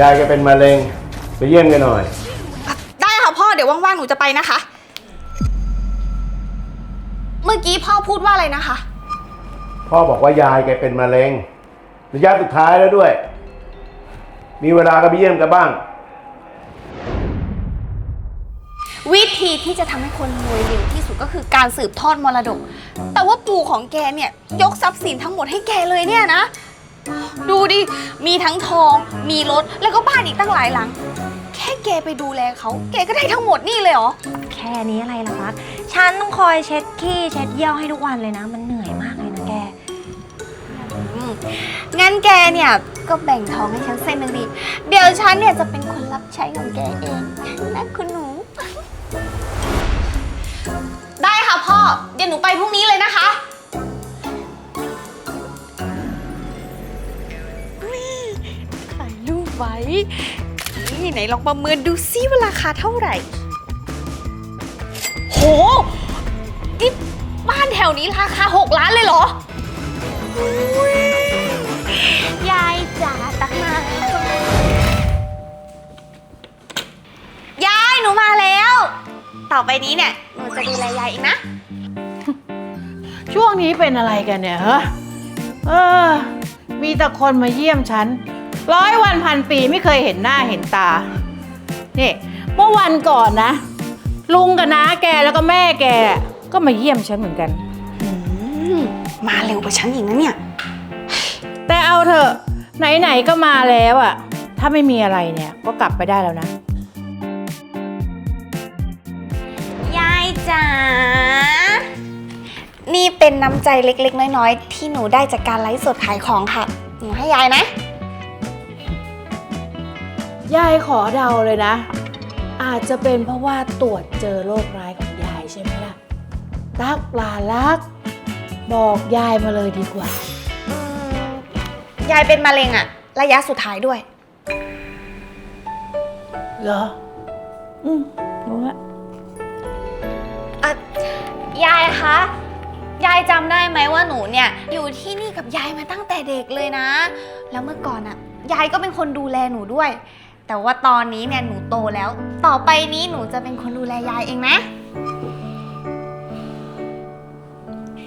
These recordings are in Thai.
ยายแกเป็นมะเร็งไปเยี่ยมแกันหน่อย ได้ค่ะพ่อเดี๋ยวว่างๆหนูจะไปนะคะ เมื่อกี้พ่อพูดว่าอะไรนะคะ พ่อบอกว่ายายแกเป็นมะเร็งระยะสุดท้ายแล้วด้วย มีเวลาก็ไปเยี่ยมกันบ้าง วิธีที่จะทำให้คนรวยเร็วที่สุดก็คือการสืบทอดมรดก แต่ว่าปู่ของแกเนี่ยยกทรัพย์สินทั้งหมดให้แกเลยเนี่ยนะ ดูดิ มีทั้งทอง มีรถ แล้วก็บ้านอีกตั้งหลายหลัง แค่แกไปดูแลเขา แกก็ได้ทั้งหมดนี่เลยเหรอ แค่นี้อะไรล่ะฟักฉันต้องคอยเช็ดขี้เช็ดเยี่ยวให้ทุกวันเลยนะ มันเหนื่อยมากเลยนะแก อืมงั้นแกเนี่ยก็แบ่งทองให้ฉันเส้นหนึ่งดิ เดี๋ยวฉันเนี่ยจะเป็นคนรับใช้ของแกเองนะคุณหนู ได้ค่ะพ่อ เดี๋ยวหนูไปพรุ่งนี้เลยนะคะ ไว้ นี่ไหนลองประเมินดูซิว่าราคาเท่าไหร่ โห นี่บ้านแถวนี้ราคา 6 ล้านเลยเหรอยยายจ๋าตักมายายหนูมาแล้ว ต่อไปนี้เนี่ย หนูจะดูแลยายเองนะ ช่วงนี้เป็นอะไรกันเนี่ยฮะเออ มีแต่คนมาเยี่ยมฉัน ร้อยวันพันปีไม่เคยเห็นหน้าเห็นตา นี่เมื่อวันก่อนนะ ลุงกับน้าแกแล้วก็แม่แก ก็มาเยี่ยมฉันเหมือนกันอืมมาเร็วกว่าฉันอีกนะเนี่ย แต่เอาเถอะไหนๆก็มาแล้วอะถ้าไม่มีอะไรเนี่ยก็กลับไปได้แล้วนะ ยายจ๋า นี่เป็นน้ำใจเล็กๆ น้อยๆ ที่หนูได้จากการไลฟ์สดขายของค่ะ หนูให้ยายนะ ยายขอเดาเลยนะ อาจจะเป็นเพราะว่าตรวจเจอโรคร้ายของยายใช่ไหมล่ะรักปลารัก บอกยายมาเลยดีกว่าอืมยายเป็นมะเร็งอะระยะสุดท้ายด้วย เหรอ อืมรู้ละอะยายคะ ยายจำได้ไหมว่าหนูเนี่ย อยู่ที่นี่กับยายมาตั้งแต่เด็กเลยนะ แล้วเมื่อก่อนอะยายก็เป็นคนดูแลหนูด้วย แต่ว่าตอนนี้เนี่ยหนูโตแล้ว ต่อไปนี้หนูจะเป็นคนดูแลยายเองนะ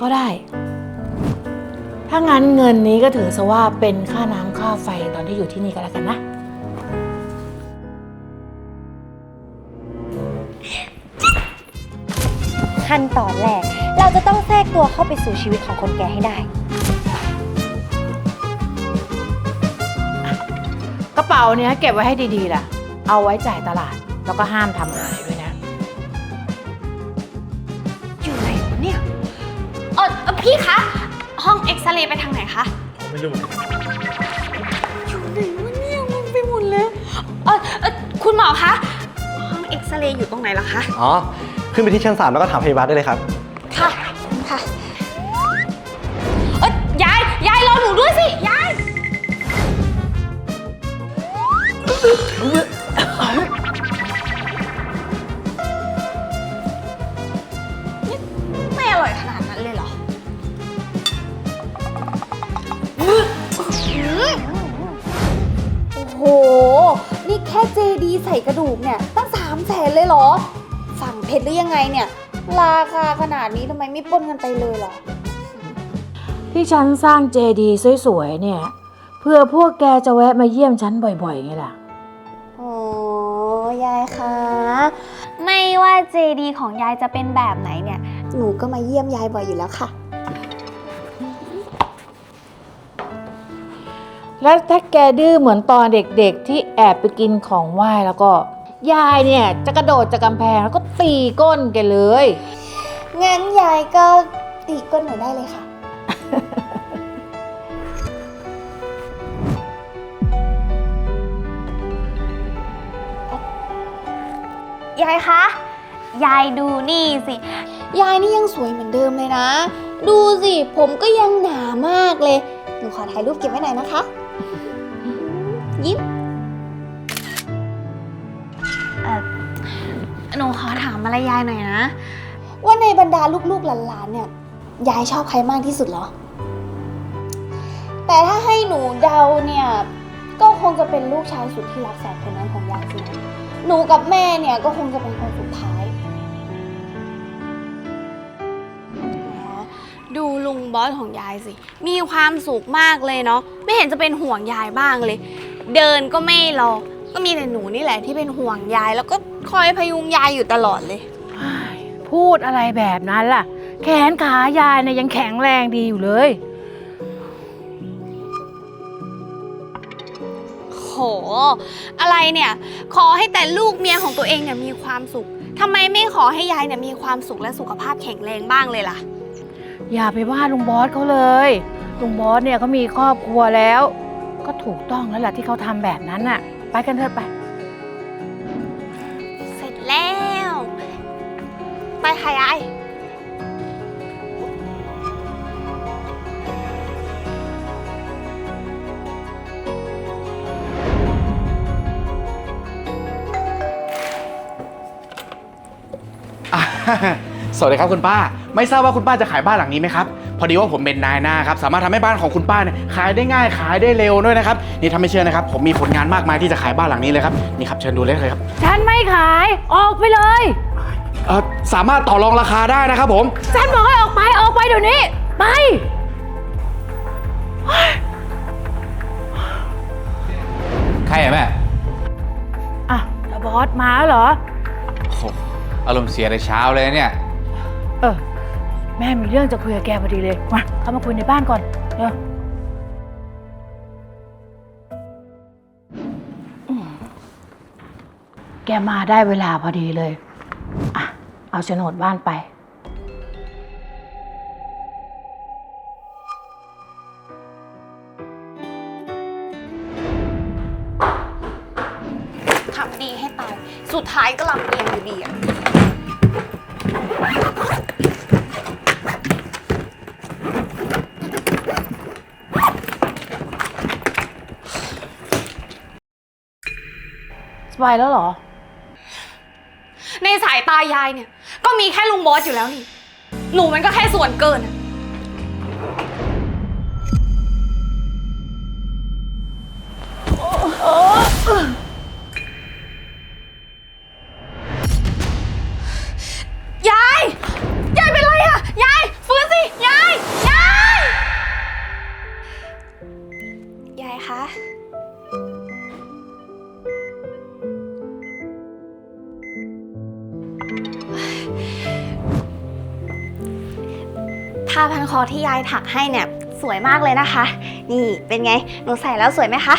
ก็ได้ ถ้างั้นเงินนี้ก็ถือซะว่าเป็นค่าน้ำค่าไฟตอนที่อยู่ที่นี่ก็แล้วกันนะ ขั้นตอนแรก เราจะต้องแทรกตัวเข้าไปสู่ชีวิตของคนแก่ให้ได้ กระเป๋าเนี้ยเก็บไว้ให้ดีๆล่ะ เอาไว้จ่ายตลาด แล้วก็ห้ามทำหายด้วยนะ อยู่ไหนวะเนี่ยเออเอ่อพี่คะ ห้องเอ็กซเรย์ไปทางไหนคะไม่รู้อยู่ไหนวะเนี่ยงงไปหมดเลยเออเอ่อคุณหมอคะ ห้องเอ็กซเรย์อยู่ตรงไหนล่ะคะ อ๋อ ขึ้นไปที่ชั้น 3 แล้วก็ถามพยาบาลได้เลยครับ ดีใส่กระดูกเนี่ยตั้งสามแสนเลยเหรอสั่งเผ็ดหรือยังไงเนี่ย ราคาขนาดนี้ทำไมไม่ปล้นกันไปเลยเหรอ ที่ฉันสร้างเจดีย์สวยๆเนี่ย เพื่อพวกแกจะแวะมาเยี่ยมฉันบ่อยๆไงล่ะ โอ้ยายคะ ไม่ว่าเจดีของยายจะเป็นแบบไหนเนี่ย หนูก็มาเยี่ยมยายบ่อยอยู่แล้วค่ะ แล้วถ้าแกดื้อเหมือนตอนเด็กๆ ที่แอบไปกินของไหว้แล้วก็ ยายเนี่ยจะกระโดดจากกำแพงแล้วก็ตีก้นแกเลย งั้นยายก็ตีก้นหนูได้เลยค่ะ ยายคะ ยายดูนี่สิ ยายนี่ยังสวยเหมือนเดิมเลยนะ ดูสิ ผมก็ยังหนามากเลย หนูขอถ่ายรูปเก็บไว้หน่อยนะคะ ยิ้มเอ่อหนูขอถามอะไรยายหน่อยนะ ว่าในบรรดาลูกๆหลานๆเนี่ยยายชอบใครมากที่สุดเหรอ แต่ถ้าให้หนูเดาเนี่ย ก็คงจะเป็นลูกชายสุดที่รักสองคนนั้นของยายสินะหนูกับแม่เนี่ยก็คงจะเป็นคนสุดท้ายแหมดูลุงบอสของยายสิ มีความสุขมากเลยเนาะ ไม่เห็นจะเป็นห่วงยายบ้างเลย เดินก็ไม่รอ ก็มีแต่หนูนี่แหละที่เป็นห่วงยาย แล้วก็คอยพยุงยายอยู่ตลอดเลย พูดอะไรแบบนั้นล่ะ แขนขายายเนี่ยยังแข็งแรงดีอยู่เลย โห อะไรเนี่ย ขอให้แต่ลูกเมียของตัวเองเนี่ยมีความสุขทำไมไม่ขอให้ยายเนี่ยมีความสุขและสุขภาพแข็งแรงบ้างเลยล่ะ อย่าไปว่าลุงบอสเขาเลยลุงบอสเนี่ยเขามีครอบครัวแล้ว ก็ถูกต้องแล้วล่ะที่เขาทำแบบนั้นน่ะ ไปกันเถอะไป เสร็จแล้ว ไปค่ะยาย อะ สวัสดีครับคุณป้า ไม่ทราบว่าคุณป้าจะขายบ้านหลังนี้ไหมครับ พอดีว่าผมเป็นนายหน้าครับสามารถทำให้บ้านของคุณป้าเนี่ยขายได้ง่ายขายได้เร็วด้วยนะครับนี่ถ้าไม่เชื่อนะครับผมมีผลงานมากมายที่จะขายบ้านหลังนี้เลยครับนี่ครับเชิญดูเลยครับฉันไม่ขายออกไปเลย เออสามารถต่อรองราคาได้นะครับผม ฉันบอกให้ออกไปออกไปเดี๋ยวนี้ ไปใครอะแม่อะแล้วบอสมาแล้วเหรอ โอ้โหอารมณ์เสียแต่เช้าเลยเนี่ย เออ แม่มีเรื่องจะคุยกับแกพอดีเลย มา เข้ามาคุยในบ้านก่อนเร็วอืมแกมาได้เวลาพอดีเลย อะ เอาโฉนดบ้านไป สบายแล้วเหรอ ในสายตายายเนี่ย ก็มีแค่ลุงบอสอยู่แล้วนี่ หนูมันก็แค่ส่วนเกินอะ ที่ยายถักให้เนี่ยสวยมากเลยนะคะ นี่เป็นไง หนูใส่แล้วสวยไหมคะ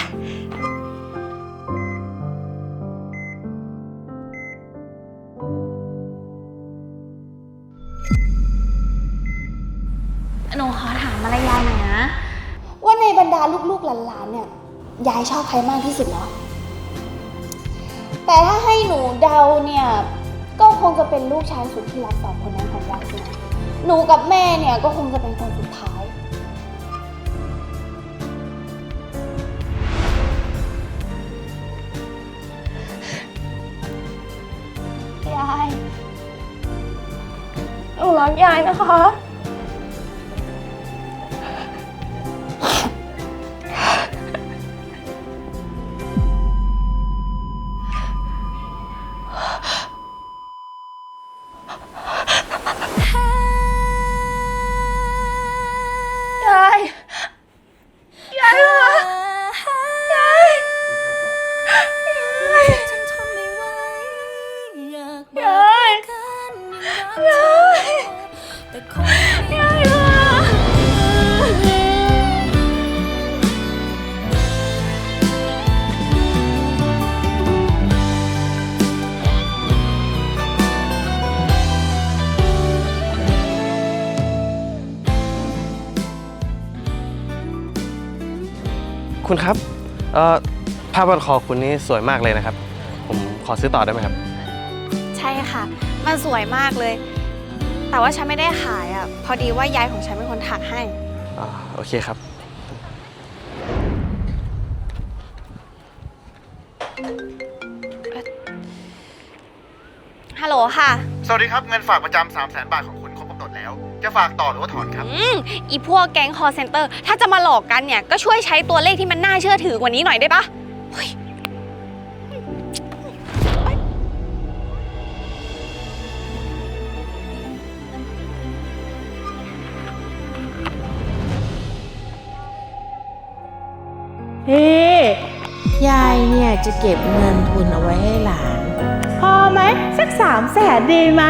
หนูขอถามอะไรยายหน่อยนะ ว่าในบรรดาลูกๆหลานๆเนี่ย ยายชอบใครมากที่สุดเหรอ แต่ถ้าให้หนูเดาเนี่ย ก็คงจะเป็นลูกชายสุดที่รักสองคนนั้นของยายสินะ หนูกับแม่เนี่ยก็คงจะเป็นคนสุดท้าย ยาย หนูรักยายนะคะ คุณครับเอ่อผ้าพันคอคุณนี่สวยมากเลยนะครับ ผมขอซื้อต่อได้ไหมครับ ใช่ค่ะ มันสวยมากเลย แต่ว่าฉันไม่ได้ขายอะ พอดีว่ายายของฉันเป็นคนถักให้ อ่าโอเคครับ ฮัลโหลค่ะ สวัสดีครับ เงินฝากประจำ3 0 0 0 0 0 บาทของคุณครบกำหนดแล้ว จะจะฝากต่อหรือว่าถอนครับ อืม อีพวกแก๊งคอร์เซนเตอร์ ถ้าจะมาหลอกกันเนี่ย ก็ช่วยใช้ตัวเลขที่มันน่าเชื่อถือกว่านี้หน่อยได้ปะเฮ้ย เฮ้ยายเนี่ยจะเก็บเงินทุนเอาไว้ให้หลาน พอไหมสักสามแสนดีไหม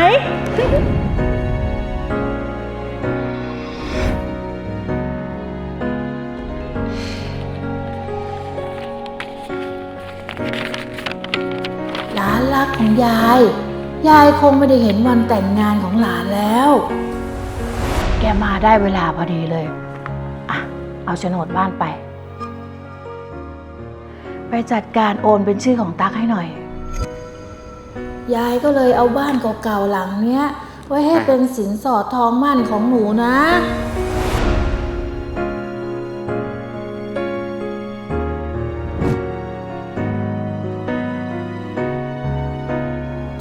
หลานรักของยาย ยายคงไม่ได้เห็นวันแต่งงานของหลานแล้ว แกมาได้เวลาพอดีเลย อะ เอาโฉนดบ้านไป ไปจัดการโอนเป็นชื่อของตั๊กให้หน่อย ยายก็เลยเอาบ้านเก่าๆหลังเนี้ย ไว้ให้เป็นสินสอดทองมั่นของหนูนะ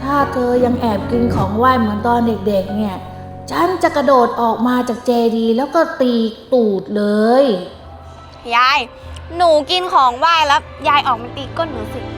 ถ้าเธอยังแอบกินของไหว้เหมือนตอนเด็กๆเนี่ย ฉันจะกระโดดออกมาจากเจดีย์แล้วก็ตีตูดเลย ยาย หนูกินของไหว้แล้ว ยายออกมาตีก้นหนูสิ